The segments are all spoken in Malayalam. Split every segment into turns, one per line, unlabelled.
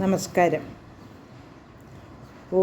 നമസ്കാരം. ഓ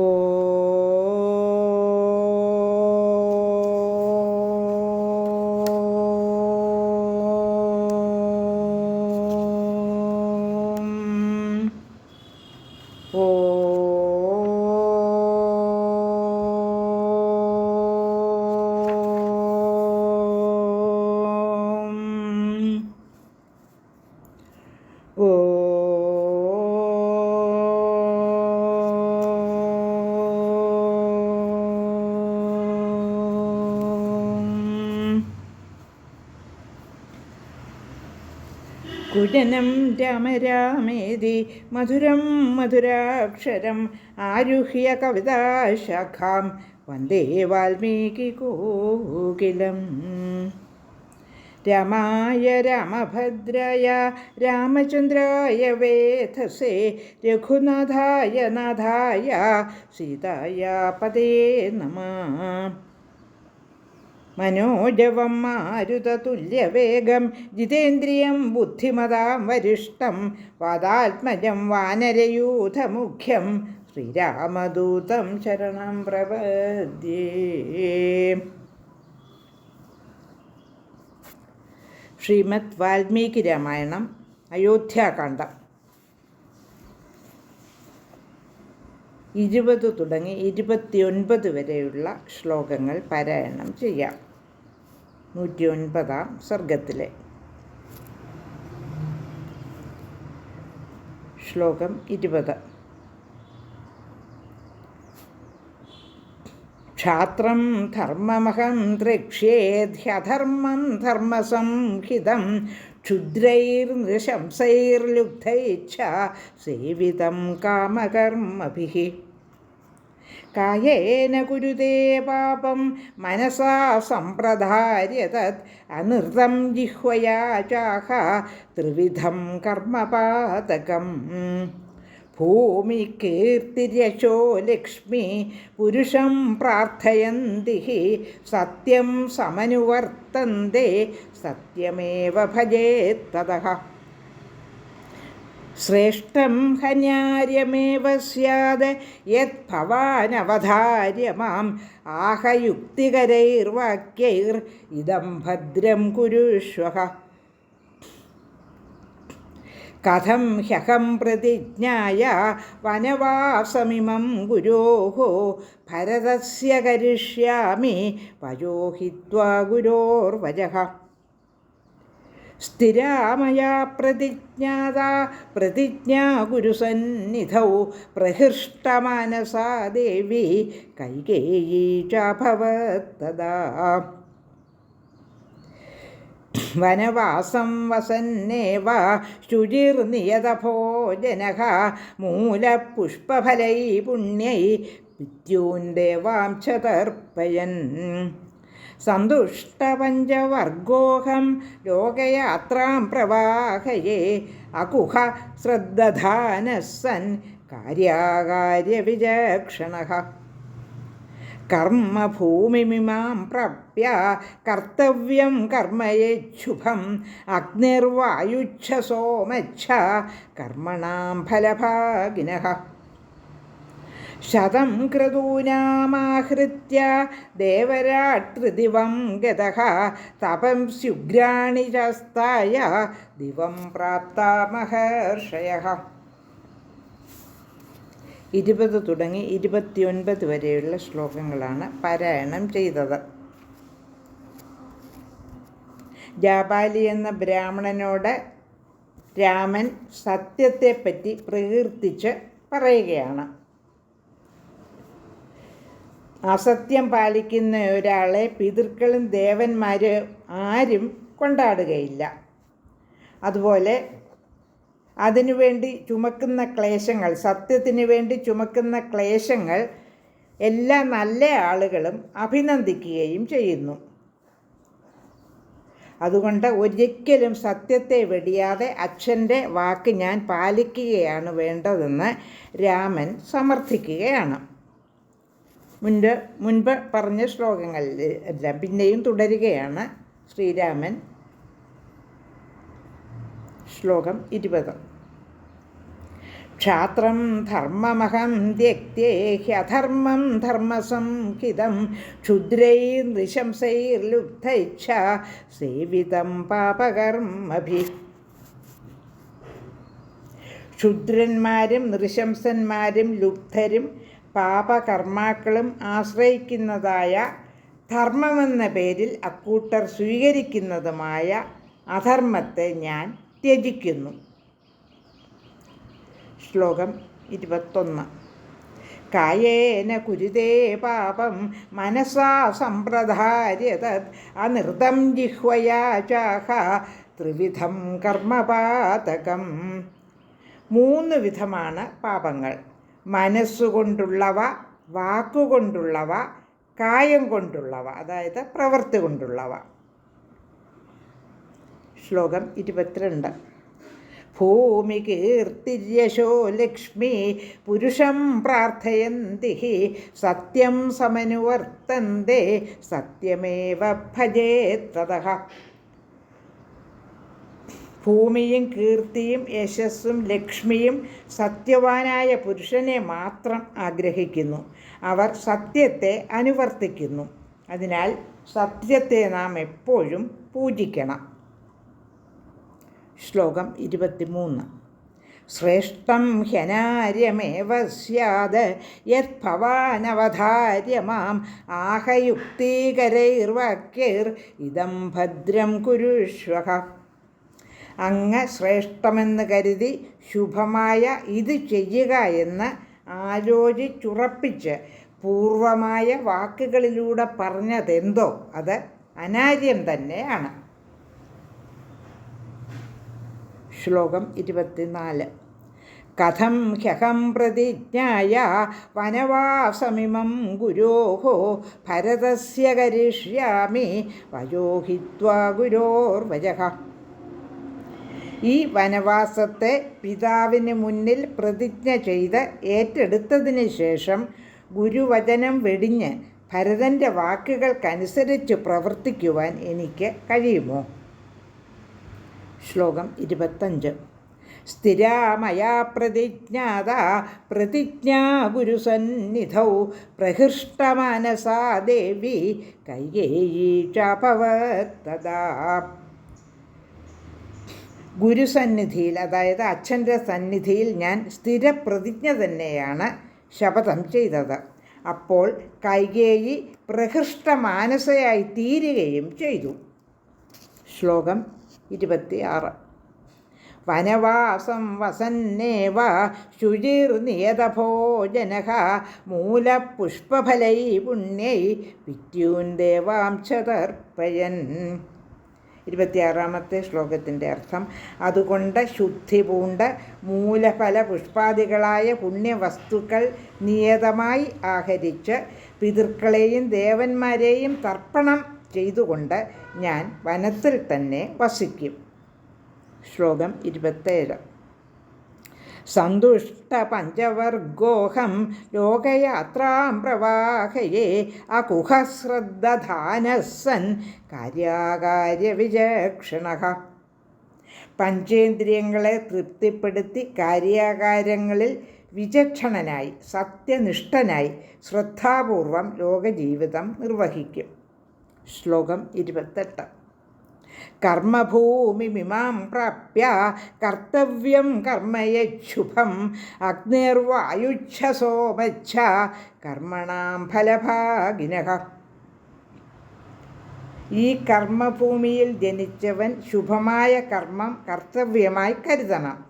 मदनं राम रामेदि मधुरं मधुराक्षरम् आरुह्य कविताशाखां वंदे वाल्मीकिकोकिलम् रमाय रामभद्राय रामचन्द्राय वेथसे रघुनाथाय नाथाय सीताया पदे नमः। മനോജവം മാരുതതുല്യവേഗം ജിതേന്ദ്രിയം ബുദ്ധിമതാം വരിഷ്ടം വാദാത്മജം വാനരയൂഥമുഖ്യം ശ്രീരാമദൂതം ശരണം പ്രപദ്യേ. ശ്രീമദ് വാൽമീകി രാമായണം അയോധ്യാകാന്ഡം. ഇരുപത് തുടങ്ങി ഇരുപത്തിയൊൻപത് വരെയുള്ള ശ്ലോകങ്ങൾ പാരായണം ചെയ്യാം. നൂറ്റി ഒൻപതാം സർഗത്തിലെ. ശ്ലോകം ഇരുപത്. ക്ഷാത്രം ധർമ്മമഹം ദ്രക്ഷ്യേധ്യധർമ്മം ധർമ്മസംഹിതം ക്ഷുദ്രൈർനൃശംസൈർലുബ്ധൈച്ഛ സേവിതം കാമകർമ്മഭിः. കായേന കുരുതേ പാപം. മനസാ സമ്പ്രധാര്യ തത് അനൃതം ജിഹ്വയാ ചാഹ ത്രിവിധം കർമ്മപാതകം. ഭൂമി കീർത്തിരശോ ലക്ഷ്മി പുരുഷം പ്രാർത്ഥയന്തി സത്യം സമനുവർത്തന്തേ സത്യമേവ ഭജേത്തതഃ ശ്രേഷ്ഠം ഹന്യാര്യമേവ സ്യാത് യത് ഭവാനവധാര്യ മാം ആഹയുക്തികരൈർവാക്യൈർ. ഇതം ഭദ്രം കുരുഷ്വഹ. കഥം ഹ്യഹം പ്രതിജ്ഞായ. വനവാസമിമം ഗുരോः ഭരതസ്യ കരിഷ്യാമി. പയോഹിത്വാ സ്ഥിരാമയാ പ്രതിജ്ഞാത. പ്രതിജ്ഞാ ഗുരുസന്നിധൗ പ്രഹൃഷ്ടമാനസാ ദേവി. കൈകേയീ ചഭവത്തദാ വനവാസം വസന്നേവ. ശുചിർനിയതഭോജനഃ മൂലപുഷ്പഫലൈ പുണ്യൈ. വിദ്യൂൻ ദേവാംശ തർപ്പയൻ സന്തുഷ്ടപഞ്ചവർഗോഹം ലോകയാത്രാം പ്രവാഹയേ. അകുഹ ശ്രദ്ധാനഃ സൻ കാര്യാകാര്യവിചക്ഷണഃ. കർമ്മഭൂമിമിമാം പ്രാപ്യ കർത്തവ്യം കർമ്മയേച്ഛുഭം അഗ്നിർവായുച്ഛ സോമച്ഛ കർമ്മണാം ഫലഭാഗിനഃ. ശതം ക്രതൂനാമാഹൃത്യ ദേവരാട്രിദിവം ഗതഃ തപം സ്യുഗ്രാണി ചസ്തായ ദിവം പ്രാപ്ത മഹർഷയ ഇരുപത് തുടങ്ങി ഇരുപത്തിയൊൻപത് വരെയുള്ള ശ്ലോകങ്ങളാണ് പാരായണം ചെയ്തത്. ജാപാലി എന്ന ബ്രാഹ്മണനോട് രാമൻ സത്യത്തെപ്പറ്റി പ്രകീർത്തിച്ച് പറയുകയാണ്. അസത്യം പാലിക്കുന്ന ഒരാളെ പിതൃക്കളും ദേവന്മാരും ആരും കൊണ്ടാടുകയില്ല. അതുപോലെ അതിനുവേണ്ടി ചുമക്കുന്ന ക്ലേശങ്ങൾ സത്യത്തിന് വേണ്ടി ചുമക്കുന്ന ക്ലേശങ്ങൾ എല്ലാ നല്ല ആളുകളും അഭിനന്ദിക്കുകയും ചെയ്യുന്നു. അതുകൊണ്ട് ഒരിക്കലും സത്യത്തെ വെടിയാതെ അച്ഛന്റെ വാക്ക് ഞാൻ പാലിക്കുകയാണ് വേണ്ടതെന്ന് രാമൻ സമർത്ഥിക്കുകയാണ്. മുൻപ് മുൻപ് പറഞ്ഞ ശ്ലോകങ്ങളിൽ എല്ലാം പിന്നെയും തുടരുകയാണ് ശ്രീരാമൻ. ശ്ലോകം ഇരുപത്. ക്ഷാത്രം ധർമ്മമഹം ത്യക്തേ ഹ്യധർമ്മം ധർമ്മസംഹിതം ക്ഷുദ്രൈർനിശംസൈർലുബ്ധൈച്ഛ സേവിതം പാപകർമ്മഭി. ക്ഷുദ്രന്മാരും നൃശംസന്മാരും ലുബ്ധരും പാപകർമാക്കളും ആശ്രയിക്കുന്നതായ ധർമ്മമെന്ന പേരിൽ അക്കൂട്ടർ സ്വീകരിക്കുന്നതുമായ അധർമ്മത്തെ ഞാൻ ത്യജിക്കുന്നു. ശ്ലോകം ഇരുപത്തൊന്ന്. കായേന കുരുതേ പാപം മനസാ സമ്പ്രധാര്യത അനൃതം ജിഹ്വയാ ചാഹ ത്രിവിധം കർമ്മപാതകം. മൂന്ന് വിധമാണ് പാപങ്ങൾ. മനസ്സുകൊണ്ടുള്ളവ വാക്കുകൊണ്ടുള്ളവ കായം കൊണ്ടുള്ളവ അതായത് പ്രവൃത്തി കൊണ്ടുള്ളവ. ശ്ലോകം ഇരുപത്തിരണ്ട്. ഭൂമി കീർത്തിര്യശോ ലക്ഷ്മി പുരുഷം പ്രാർത്ഥയന്തി സത്യം സമനുവർത്തന്തേ സത്യമേവ ഭജേത്രത. ഭൂമിയും കീർത്തിയും യശസ്സും ലക്ഷ്മിയും സത്യവാനായ പുരുഷനെ മാത്രം ആഗ്രഹിക്കുന്നു. അവർ സത്യത്തെ അനുവർത്തിക്കുന്നു. അതിനാൽ സത്യത്തെ നാം എപ്പോഴും പൂജിക്കണം. ശ്ലോകം ഇരുപത്തിമൂന്ന്. ശ്രേഷ്ഠം ഹ്യനാര്യമേവ സ്യാത് യത് ഭവാനവധാര്യ മാം ആഹയുക്തീകരൈർവാക്യൈർ ഇതം ഭദ്രം കുരുഷ്വഹ. അങ്ങ് ശ്രേഷ്ഠമെന്ന് കരുതി ശുഭമായ ഇത് ചെയ്യുക എന്ന് ആലോചിച്ചുറപ്പിച്ച് പൂർവമായ വാക്കുകളിലൂടെ പറഞ്ഞതെന്തോ അത് അനാര്യം തന്നെയാണ്. ശ്ലോകം ഇരുപത്തിനാല്. കഥം ഹ്യഹം പ്രതിജ്ഞായ വനവാസമിമം ഗുരോഹോ ഭരതസ്യ കരിഷ്യാമി വയോഹിത്വാ ഗുരോർവജഃ ഈ വനവാസത്തെ പിതാവിന് മുന്നിൽ പ്രതിജ്ഞ ചെയ്ത് ഏറ്റെടുത്തതിന് ശേഷം ഗുരുവചനം വെടിഞ്ഞ് ഭരതന്റെ വാക്കുകൾക്കനുസരിച്ച് പ്രവർത്തിക്കുവാൻ എനിക്ക് കഴിയുമോ? ശ്ലോകം ഇരുപത്തഞ്ച്. സ്ഥിരാമയാ പ്രതിജ്ഞാത പ്രതിജ്ഞാ ഗുരുസന്നിധൗ പ്രഹൃഷ്ടമാനസാ ദേവി കൈകേയീ ചാപവത്തതാ ഗുരുസന്നിധിയിൽ അതായത് അച്ഛന്റെ സന്നിധിയിൽ ഞാൻ സ്ഥിരപ്രതിജ്ഞ തന്നെയാണ് ശപഥം ചെയ്തത്. അപ്പോൾ കൈകേയി പ്രഹൃഷ്ട മാനസയായി തീരുകയും ചെയ്തു. ശ്ലോകം ഇരുപത്തിയാറ്. വനവാസം വസന്നേവ ശുചിർനിയതഭോജന മൂലപുഷ്പഫലൈ പുണ്യൈ വിദ്യൂൻ ദേവാംശതർപ്പയൻ ഇരുപത്തിയാറാമത്തെ ശ്ലോകത്തിന്റെ അർത്ഥം. അതുകൊണ്ട് ശുദ്ധി പൂണ്ട് മൂലഫല പുഷ്പാദികളായ പുണ്യവസ്തുക്കൾ നിയതമായി ആഹരിച്ച് പിതൃക്കളെയും ദേവന്മാരെയും തർപ്പണം ചെയ്തുകൊണ്ട് ഞാൻ വനത്തിൽ തന്നെ വസിക്കും. ശ്ലോകം ഇരുപത്തേഴ്. സന്തുഷ്ട പഞ്ചവർഗോഹം ലോകയാത്രാം പ്രവാഹയേ അകുഹശ്രദ്ധാനസൻ കാര്യാകാര്യവിചക്ഷണ. പഞ്ചേന്ദ്രിയങ്ങളെ തൃപ്തിപ്പെടുത്തി കാര്യാകാര്യങ്ങളിൽ വിചക്ഷണനായി സത്യനിഷ്ഠനായി ശ്രദ്ധാപൂർവം ലോകജീവിതം നിർവഹിക്കും. ശ്ലോകം ഇരുപത്തെട്ട്. കർമ്മഭൂമിമിമാം പ്രാപ്യ. കർത്തവ്യം കർമ്മയശുഭം അഗ്നിർവായുച്ഛസോമച്ഛ കർമ്മണാം ഫലഭാഗിനഃ. ഈ കർമ്മഭൂമിയിൽ ജനിച്ചവൻ ശുഭമായ കർമ്മം കർത്തവ്യമായി കരുതണം.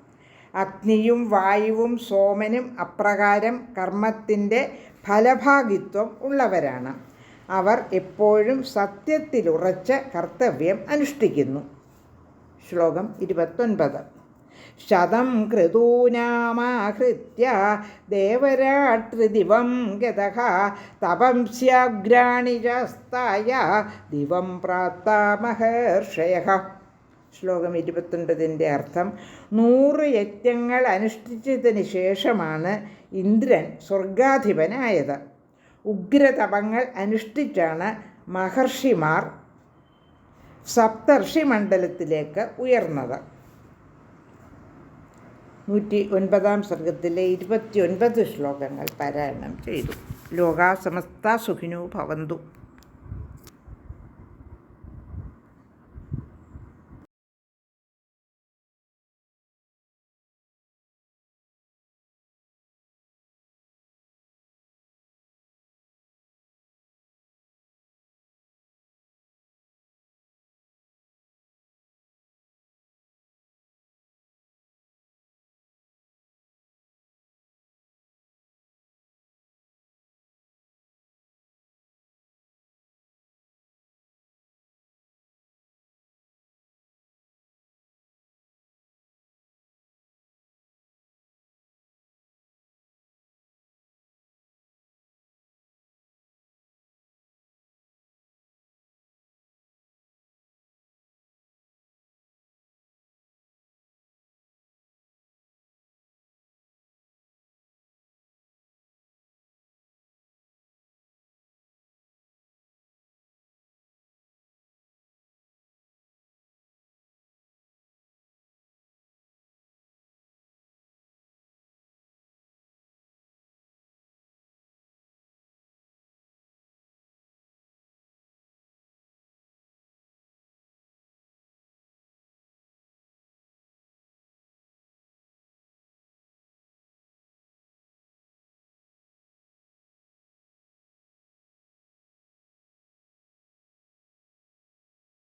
അഗ്നിയും വായുവും സോമനും അപ്രകാരം കർമ്മത്തിന്റെ ഫലഭാഗിത്വം ഉള്ളവരാണ്. അവർ എപ്പോഴും സത്യത്തിലുറച്ച കർത്തവ്യം അനുഷ്ഠിക്കുന്നു. ശ്ലോകം ഇരുപത്തൊൻപത്. ശതം ക്രതൂനാമാഹൃത്യ ദേവരാത്രിദിവം തപം ചസ്തായ ദിവം പ്രാപ്താമഹർഷയ ശ്ലോകം ഇരുപത്തൊൻപതിന്റെ അർത്ഥം നൂറ് യജ്ഞങ്ങൾ അനുഷ്ഠിച്ചതിന് ശേഷമാണ് ഇന്ദ്രൻ സ്വർഗാധിപനായത്. ഉഗ്രതപങ്ങൾ അനുഷ്ഠിച്ചാണ് മഹർഷിമാർ സപ്തർഷി മണ്ഡലത്തിലേക്ക് ഉയർന്നത്. നൂറ്റി ഒൻപതാം സർഗത്തിലെ ഇരുപത്തി ഒൻപത് ശ്ലോകങ്ങൾ പാരായണം ചെയ്തു. ലോകാസമസ്ത സുഖിനോ ഭവന്തു.